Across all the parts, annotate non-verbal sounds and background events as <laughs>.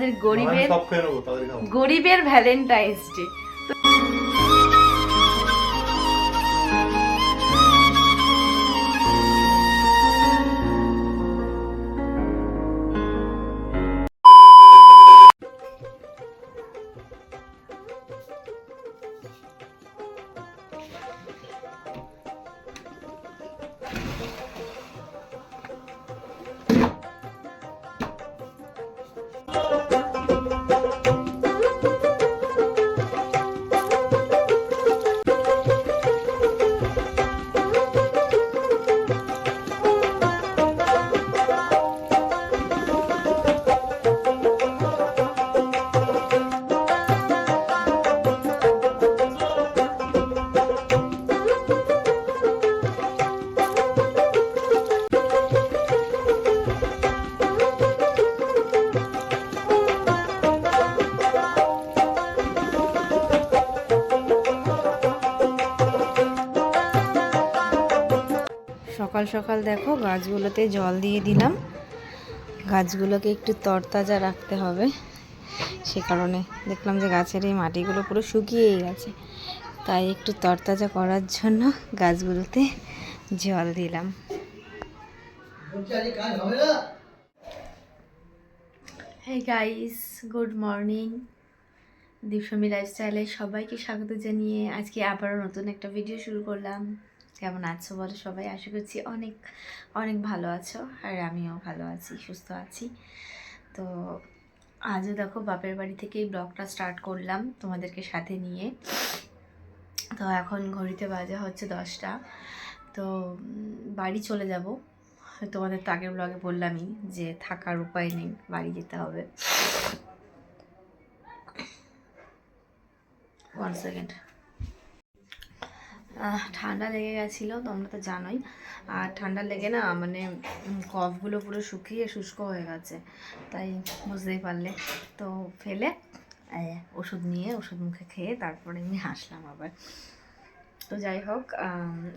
আমাদের গরিবের খাব। গরিবের ভ্যালেন্টাইন্স ডে সকাল সকাল দেখো গাছগুলোতে জল দিয়ে দিলাম। গাছগুলোকে একটু তরতাজা রাখতে হবে। সে কারণে দেখলাম যে গাছের এই মাটিগুলো পুরো শুকিয়েই গেছে। তাই একটু তরতাজা করার জন্য গাছগুলোতে জল দিলাম। হ্যাঁ গাইস গুড মর্নিং দীপসমী লাইফস্টাইলে সবাইকে স্বাগত জানিয়ে আজকে আবারও নতুন একটা ভিডিও শুরু করলাম। কেমন আছো বলো সবাই? আশা করছি অনেক অনেক ভালো আছো আর আমিও ভালো আছি, সুস্থ আছি। তো আজও দেখো বাপের বাড়ি থেকেই ব্লগটা স্টার্ট করলাম তোমাদেরকে সাথে নিয়ে। তো এখন ঘড়িতে বাজে হচ্ছে দশটা। তো বাড়ি চলে যাব। তোমাদের তো আগের ব্লগে বললামই যে থাকার উপায় নেই, বাড়ি যেতে হবে। ওয়ান সেকেন্ড ঠান্ডা লেগে গেছিল, তোমরা তো জানোই। আর ঠান্ডা লেগে না মানে কফগুলো পুরো শুকিয়ে শুষ্ক হয়ে গেছে। তাই বুঝতেই পারলে। তো ফেলে ওষুধ নিয়ে, ওষুধ মুখে খেয়ে তারপরে আমি হাসলাম আবার। তো যাই হোক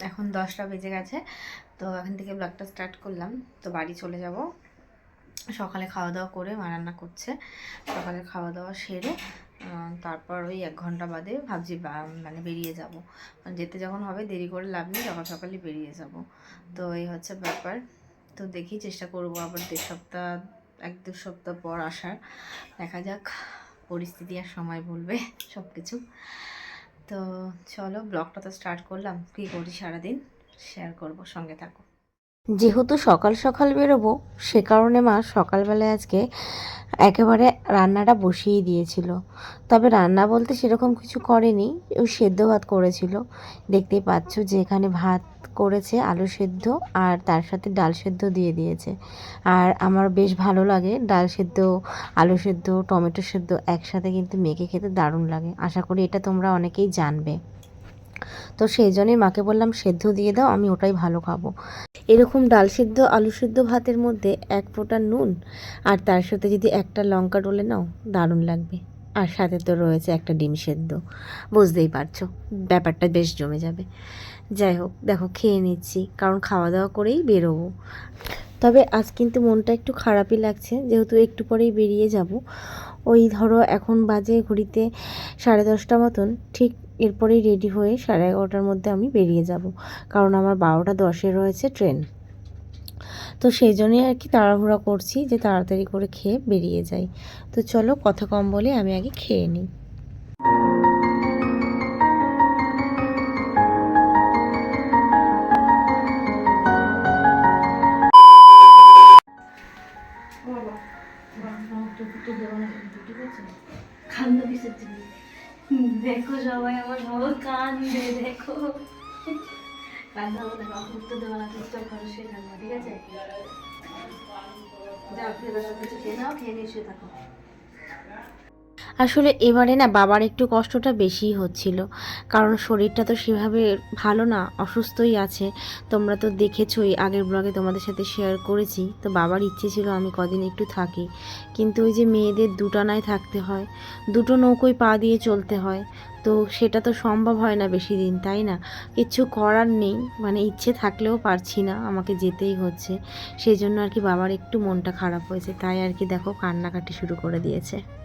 এখন দশটা বেজে গেছে। তো এখান থেকে ব্লগটা স্টার্ট করলাম। তো বাড়ি চলে যাব। সকালে খাওয়া দাওয়া করে মা রান্না করছে। সকালে খাওয়া দাওয়া সেরে তারপর ওই এক ঘণ্টা বাদে ভাবছি মানে বেরিয়ে যাব। যেতে যখন হবে, দেরি করে লাভ নেই সকাল সকালই বেরিয়ে যাব। তো এই হচ্ছে ব্যাপার। তো দেখি চেষ্টা করব আবার দেড় সপ্তাহ, এক দু সপ্তাহ পর আসার। দেখা যাক, পরিস্থিতি আর সময় বলবে সব কিছু তো চলো, ব্লগটা তো স্টার্ট করলাম। কী করি সারাদিন? শেয়ার করব, সঙ্গে থাকো। যেহেতু সকাল সকাল বেরোবো, সে কারণে মা সকালবেলায় আজকে একেবারে রান্নাটা বসিয়ে দিয়েছিল। তবে রান্না বলতে সেরকম কিছু করেনি। ও সেদ্ধ ভাত করেছিল। দেখতেই পাচ্ছ যে এখানে ভাত করেছে, আলু সেদ্ধ আর তার সাথে ডাল সেদ্ধ দিয়ে দিয়েছে। আর আমার বেশ ভালো লাগে ডাল সেদ্ধ, আলু সেদ্ধ, টমেটো সেদ্ধ একসাথে কিন্তু মেখে খেতে দারুণ লাগে। আশা করি এটা তোমরা অনেকেই জানবে। তো সেই জন্যই মাকে বললাম, সেদ্ধ দিয়ে দাও, আমি ওটাই ভালো খাব। এরকম ডাল সিদ্ধ, আলু সিদ্ধ ভাতের মধ্যে এক ফোঁটা নুন আর তার সাথে যদি একটা লঙ্কা ডলে নাও, দারুণ লাগবে। আর সাথে তো রয়েছে একটা ডিম সেদ্ধ। বুঝতেই পারছ, ব্যাপারটা বেশ জমে যাবে। যাই হোক, দেখো, খেয়ে নিচ্ছি, কারণ খাওয়া দাওয়া করেই বেরোবো। তবে আজ কিন্তু মনটা একটু খারাপই লাগছে, যেহেতু একটু পরেই বেরিয়ে যাব। ওই ধরো, এখন বাজে ঘড়িতে সাড়ে দশটা মতন, ঠিক এরপরেই রেডি হয়ে সাড়ে এগারোটার মধ্যে আমি বেরিয়ে যাব। কারণ আমার বারোটা দশে রয়েছে ট্রেন। তো সেই জন্যই আর কি তাড়াহুড়া করছি যে তাড়াতাড়ি করে খেয়ে বেরিয়ে যাই। তো চলো কথা কম বলে আমি আগে খেয়ে নিই? দেখো সবাই আমার বাবা কান্দে দেখো। কান্না বলে বাবা চেষ্টা করো ঠিক আছে? যাও কিছু খেয়ে নাও, খেয়ে নিয়ে শুয়ে থাকো। আসলে এবারে না বাবার একটু কষ্টটা বেশিই হচ্ছিল। কারণ শরীরটা তো সেভাবে ভালো না, অসুস্থই আছে। তোমরা তো দেখেছোই, আগের ব্লগে তোমাদের সাথে শেয়ার করেছি। তো বাবার ইচ্ছে ছিল আমি কদিন একটু থাকি। কিন্তু ওই যে মেয়েদের দুটানায় থাকতে হয়, দুটো নৌকোয় পা দিয়ে চলতে হয়। তো সেটা তো সম্ভব হয় না বেশি দিন, তাই না? কিচ্ছু করার নেই মানে ইচ্ছে থাকলেও পারছি না, আমাকে যেতেই হচ্ছে। সেই জন্য আর কি বাবার একটু মনটা খারাপ হয়েছে, তাই আর কি দেখো কান্নাকাটি শুরু করে দিয়েছে।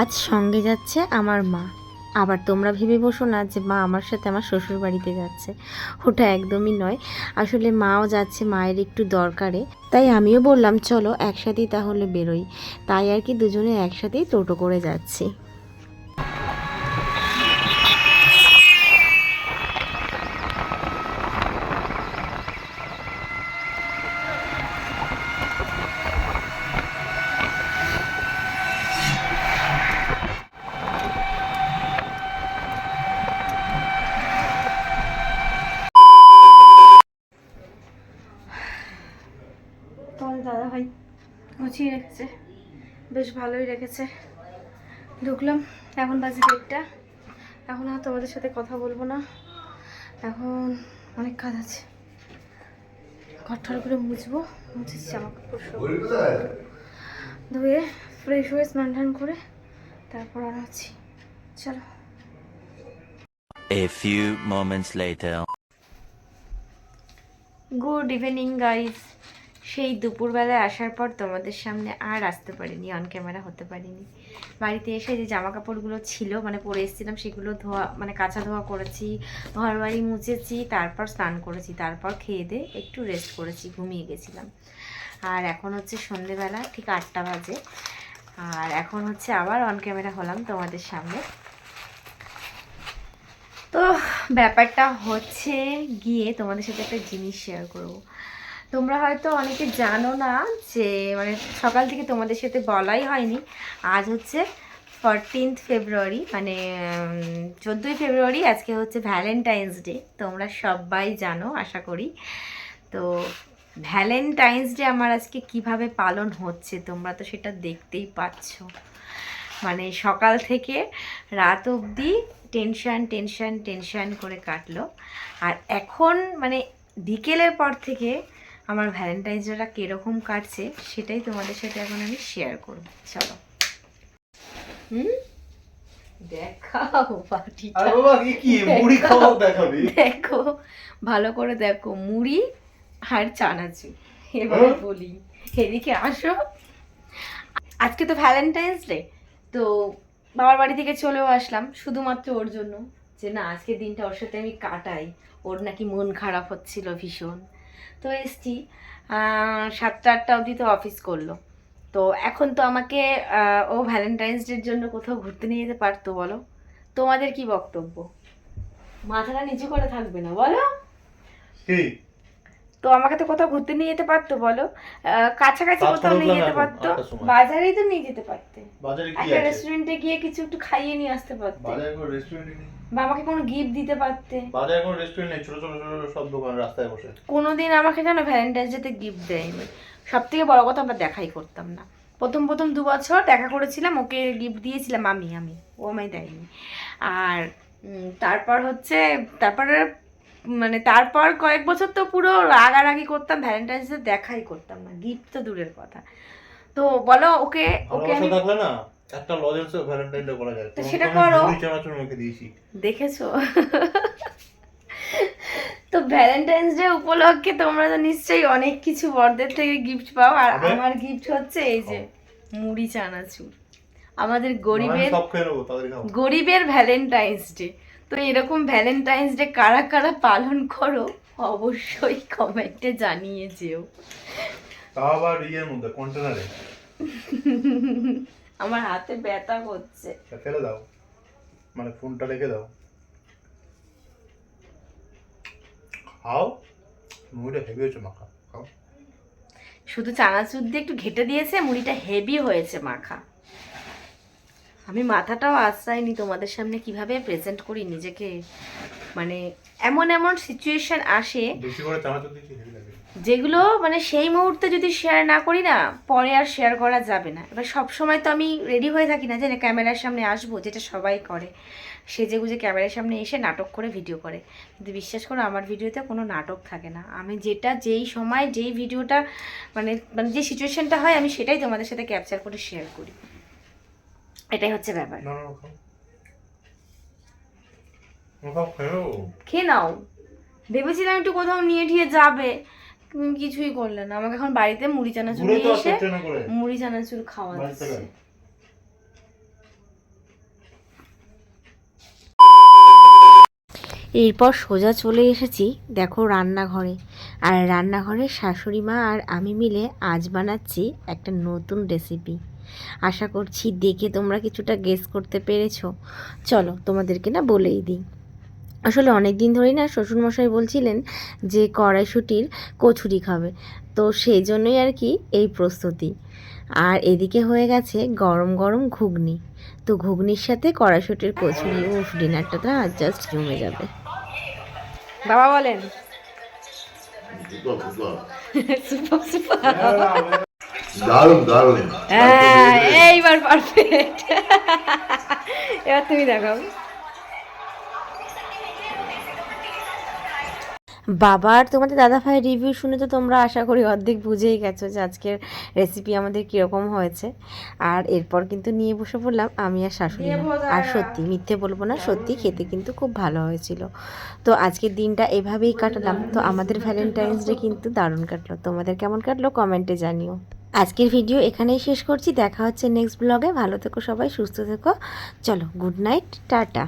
আজ সঙ্গে যাচ্ছে আমার মা। আবার তোমরা ভেবে বসো না যে মা আমার সাথে আমার শ্বশুর বাড়িতে যাচ্ছে। ওটা একদমই নয়। আসলে মাও যাচ্ছে মায়ের একটু দরকারে। তাই আমিও বললাম, চলো একসাথেই তাহলে বেরোই। তাই আর কি দুজনে একসাথেই টোটো করে যাচ্ছি তোমার দাদা ভাই গুছিয়ে রেখেছে বেশ ভালোই রেখেছে। ঢুকলাম এখন বাজে দেড়টা। এখন আর তোমাদের সাথে কথা বলব না। এখন অনেক কাজ আছে। ঘরটার করে মুছবো মুছেছি জামা কাপড় ধুয়ে ফ্রেশ হয়ে স্নান টান করে তারপর আর আছি। চলো। A few moments later. Good evening guys সেই দুপুরবেলায় আসার পর তোমাদের সামনে আর আসতে পারিনি অন ক্যামেরা হতে পারিনি। বাড়িতে এসে যে জামা কাপড়গুলো ছিল মানে পরে এসেছিলাম, সেগুলো ধোয়া মানে কাঁচা ধোয়া করেছি ঘর বাড়ি মুছেছি, তারপর স্নান করেছি, তারপর খেয়ে দিয়ে একটু রেস্ট করেছি, ঘুমিয়ে গেছিলাম। আর এখন হচ্ছে সন্ধেবেলা, ঠিক আটটা বাজে। আর এখন হচ্ছে আবার অন ক্যামেরা হলাম তোমাদের সামনে। তো ব্যাপারটা হচ্ছে গিয়ে তোমাদের সাথে একটা জিনিস শেয়ার করব। তোমরা হয়তো অনেকে জানো না যে মানে সকাল থেকে তোমাদের সাথে বলাই হয়নি। আজ হচ্ছে ফরটিন্থ ফেব্রুয়ারি মানে চোদ্দোই ফেব্রুয়ারি আজকে হচ্ছে ভ্যালেন্টাইন্স ডে তোমরা সবাই জানো, আশা করি। তো ভ্যালেন্টাইন্স ডে আমার আজকে কীভাবে পালন হচ্ছে, তোমরা তো সেটা দেখতেই পাচ্ছ। মানে সকাল থেকে রাত অবধি টেনশান টেনশান টেনশান করে কাটলো। আর এখন মানে বিকেলের পর থেকে আমার ভ্যালেন্টাইন্স ডেটা কীরকম কাটছে সেটাই তোমাদের সাথে এখন আমি শেয়ার করব। চলো। হুম? দেখাও দেখো ভালো করে দেখো মুড়ি আর চানাচুর। এবারে হ্যাঁ? বলি। এদিকে আসো। আজকে তো ভ্যালেন্টাইন্স ডে তো বাবার বাড়ি থেকে চলেও আসলাম শুধুমাত্র ওর জন্য। যে না আজকে দিনটা ওর সাথে আমি কাটাই। ওর নাকি মন খারাপ হচ্ছিল ভীষণ। তো এসছি। সাতটা আটটা অবধি তো অফিস করল। তো এখন তো আমাকে ও ভ্যালেন্টাইন্স ডের জন্য কোথাও ঘুরতে নিয়ে যেতে পারতো, বলো? তোমাদের কি বক্তব্য? মাথাটা নিচু করে থাকবে না, বলো? তো আমাকে তো কোথাও ঘুরতে নিয়ে যেতে পারতো বলো? কাছাকাছি কোথাও নিয়ে যেতে পারতো। আটটার বাজারেই তো নিয়ে যেতে পারতে। একটা রেস্টুরেন্টে গিয়ে কিছু একটু খাইয়ে নিয়ে আসতে পারতে। বা আমাকে কোনো গিফট দিতে পারতে। বাজারে কোনো রেস্টুরেন্ট নেই ছোট ছোট ছোট ছোট সব দোকান রাস্তায় বসে। কোনোদিন আমাকে কেন ভ্যালেন্টাইন্স ডেতে গিফট দেয়নি। সব থেকে বড় কথা আমরা দেখাই করতাম না। প্রথম প্রথম দু বছর দেখা করেছিলাম ওকে গিফট দিয়েছিলাম আমি আমি। ও আমায় দেয়নি। আর তারপর হচ্ছে তারপরে মানে তারপর কয়েক বছর তো পুরো রাগারাগি করতাম ভ্যালেন্টাইন্স ডে দেখাই করতাম না গিফট তো দূরের কথা। তো বলো ওকে ওকে আমি না একটা লজেন্স ভ্যালেন্টাইন ডে করা যায়। সেটা করো। চানাচুর মুখে দিয়েছি। দেখেছ? তো ভ্যালেন্টাইন্স ডে উপলক্ষে তোমরা তো নিশ্চয়ই অনেক কিছু বড়দের থেকে গিফট পাও আর আমার গিফট হচ্ছে এই যে মুড়ি চানাচুর। আমাদের গরিবের গরিবের ভ্যালেন্টাইন্স ডে তো এরকম ভ্যালেন্টাইন্স ডে কারা কারা পালন করো অবশ্যই কমেন্টে জানিয়ে যেও। আবার ইয়ের মধ্যে কন্টেনারে <laughs> আমার হাতে ব্যথা করছে। ফেলে দাও। মানে ফোনটা রেখে দাও। খাও। মুড়িটা হেভি হয়েছে মাখা। খাও। শুধু চানাচুর দিয়ে একটু ঘেটে দিয়েছে মুড়িটা হেভি হয়েছে মাখা। আমি মাথাটাও আশ্রয়নি তোমাদের সামনে কীভাবে প্রেজেন্ট করি নিজেকে। মানে এমন এমন সিচুয়েশন আসে যেগুলো মানে সেই মুহূর্তে যদি শেয়ার না করি না পরে আর শেয়ার করা যাবে না। এবার সব সময় তো আমি রেডি হয়ে থাকি না যে ক্যামেরার সামনে আসব যেটা সবাই করে। সেজে গুজে ক্যামেরার সামনে এসে নাটক করে ভিডিও করে। কিন্তু বিশ্বাস করো আমার ভিডিওতে কোনো নাটক থাকে না। আমি যেটা যেই সময় যেই ভিডিওটা মানে মানে যে সিচুয়েশনটা হয় আমি সেটাই তোমাদের সাথে ক্যাপচার করে শেয়ার করি। এটাই হচ্ছে ব্যাপার। খেয়ে নাও। ভেবেছিলাম একটু কোথাও নিয়ে ঠিয়ে যাবে। তুমি কিছুই করলে না। আমাকে এখন বাড়িতে মুড়ি চানাচুর নিয়ে এসে মুড়ি চানাচুর খাওয়া যাচ্ছে এরপর সোজা চলে এসেছি দেখো রান্নাঘরে। আর রান্নাঘরে শাশুড়ি মা আর আমি মিলে আজ বানাচ্ছি একটা নতুন রেসিপি আশা করছি দেখে তোমরা কিছুটা গেস করতে পেরেছ। চলো তোমাদেরকে না বলেই দিই। আসলে অনেক দিন ধরেই না শ্বশুরমশাই বলছিলেন যে কড়াইশুটির কচুরি খাবে। তো সেই জন্যই আর কি এই প্রস্তুতি। আর এদিকে হয়ে গেছে গরম গরম ঘুগনি। তো ঘুগনির সাথে কড়াইশুটির কচুরি উফ ডিনারটা তো আর জাস্ট জমে যাবে। বাবা বলেন। <laughs> Super super. দারুণ দারুণ। হ্যাঁ এইবার পারফেক্ট এবার তুমি দেখাও বাবার তোমাদের দাদা ভাইয়ের রিভিউ শুনে তো তোমরা আশা করি অর্ধেক বুঝেই গেছো যে আজকের রেসিপি আমাদের কীরকম হয়েছে। আর এরপর কিন্তু নিয়ে বসে পড়লাম আমি আর শাশুড়ি আর সত্যি মিথ্যে বলব না সত্যি খেতে কিন্তু খুব ভালো হয়েছিল। তো আজকের দিনটা এভাবেই কাটালাম। তো আমাদের ভ্যালেন্টাইন্স ডে কিন্তু দারুণ কাটলো। তোমাদের কেমন কাটলো? কমেন্টে জানিও। আজকের ভিডিও এখানেই শেষ করছি। দেখা হচ্ছে নেক্সট ব্লগে ভালো থেকো সবাই, সুস্থ থেকো। চলো গুড নাইট টাটা।